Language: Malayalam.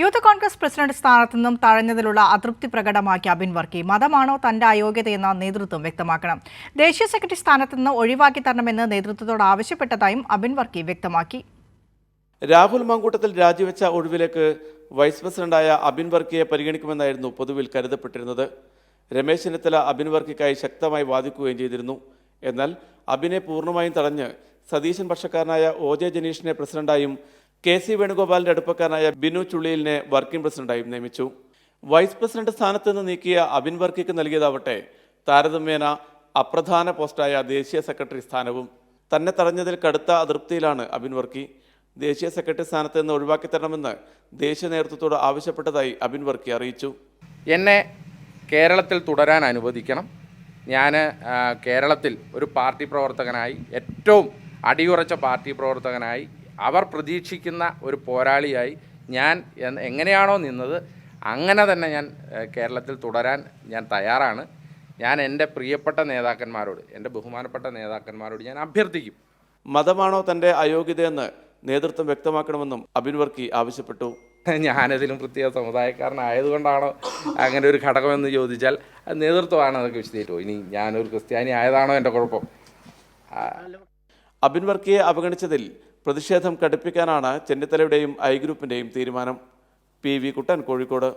യൂത്ത് കോൺഗ്രസ് പ്രസിഡന്റ് സ്ഥാനത്തു നിന്നും തഴഞ്ഞതിലുള്ള അതൃപ്തി പ്രകടമാക്കിയ അബിൻ വർക്കി. മതമാണോ തന്റെ അയോഗ്യതയെന്ന നേതൃത്വം വ്യക്തമാക്കണം. ദേശീയ സെക്രട്ടറി സ്ഥാനത്തു നിന്ന് ഒഴിവാക്കി തരണമെന്ന് നേതൃത്വത്തോട് ആവശ്യപ്പെട്ടതായും അബിൻ വർക്കി വ്യക്തമാക്കി. രാഹുൽ മാങ്കൂട്ടത്തിൽ രാജിവെച്ച ഒഴിവിലേക്ക് വൈസ് പ്രസിഡന്റായ അബിൻ വർക്കിയെ പരിഗണിക്കുമെന്നായിരുന്നു പൊതുവിൽ കരുതപ്പെട്ടിരുന്നത്. രമേശ് ചെന്നിത്തല അബിൻ വർക്കിക്കായി ശക്തമായി വാദിക്കുകയും ചെയ്തിരുന്നു. എന്നാൽ അബിനെ പൂർണമായും തടഞ്ഞ് സതീശൻ പക്ഷക്കാരനായ ഒ ജെ ജനീഷിനെ പ്രസിഡന്റായും കെ സി വേണുഗോപാലിന്റെ അടുപ്പക്കാരനായ ബിനു ചുള്ളിയിലിനെ വർക്കിംഗ് പ്രസിഡന്റായും നിയമിച്ചു. വൈസ് പ്രസിഡന്റ് സ്ഥാനത്ത് നിന്ന് നീക്കിയ അബിൻ വർക്കിക്ക് നൽകിയതാവട്ടെ താരതമ്യേന അപ്രധാന പോസ്റ്റായ ദേശീയ സെക്രട്ടറി സ്ഥാനവും. തന്നെ തടഞ്ഞതിൽ കടുത്ത അതൃപ്തിയിലാണ് അബിൻ വർക്കി. ദേശീയ സെക്രട്ടറി സ്ഥാനത്ത് നിന്ന് ഒഴിവാക്കി തരണമെന്ന് ദേശീയ നേതൃത്വത്തോട് ആവശ്യപ്പെട്ടതായി അബിൻ വർക്കി അറിയിച്ചു. എന്നെ കേരളത്തിൽ തുടരാൻ അനുവദിക്കണം. ഞാൻ കേരളത്തിൽ ഒരു പാർട്ടി പ്രവർത്തകനായി ഏറ്റവും അടിയുറച്ച പാർട്ടി പ്രവർത്തകനായി അവർ പ്രതീക്ഷിക്കുന്ന ഒരു പോരാളിയായി ഞാൻ എങ്ങനെയാണോ നിന്നത് അങ്ങനെ തന്നെ ഞാൻ കേരളത്തിൽ തുടരാൻ ഞാൻ തയ്യാറാണ്. ഞാൻ എന്റെ പ്രിയപ്പെട്ട നേതാക്കന്മാരോട് എന്റെ ബഹുമാനപ്പെട്ട നേതാക്കന്മാരോട് ഞാൻ അഭ്യർത്ഥിക്കും. മതമാണോ തന്റെ അയോഗ്യതയെന്ന് നേതൃത്വം വ്യക്തമാക്കണമെന്നും അബിൻ വർക്കി ആവശ്യപ്പെട്ടു. ഞാനതിലും പ്രത്യേക സമുദായക്കാരനായതുകൊണ്ടാണോ അങ്ങനെ ഒരു ഘടകമെന്ന് ചോദിച്ചാൽ നേതൃത്വമാണ് അതൊക്കെ വിശദീകരിച്ചു. ഇനി ഞാനൊരു ക്രിസ്ത്യാനി ആയതാണോ എന്റെ കുഴപ്പം? അബിൻ വർക്കിയെ അവഗണിച്ചതിൽ പ്രതിഷേധം കടുപ്പിക്കാനാണ് ചെന്നിത്തലയുടെയും ഐ ഗ്രൂപ്പിന്റെയും തീരുമാനം. P V Kuttan Kozhikode.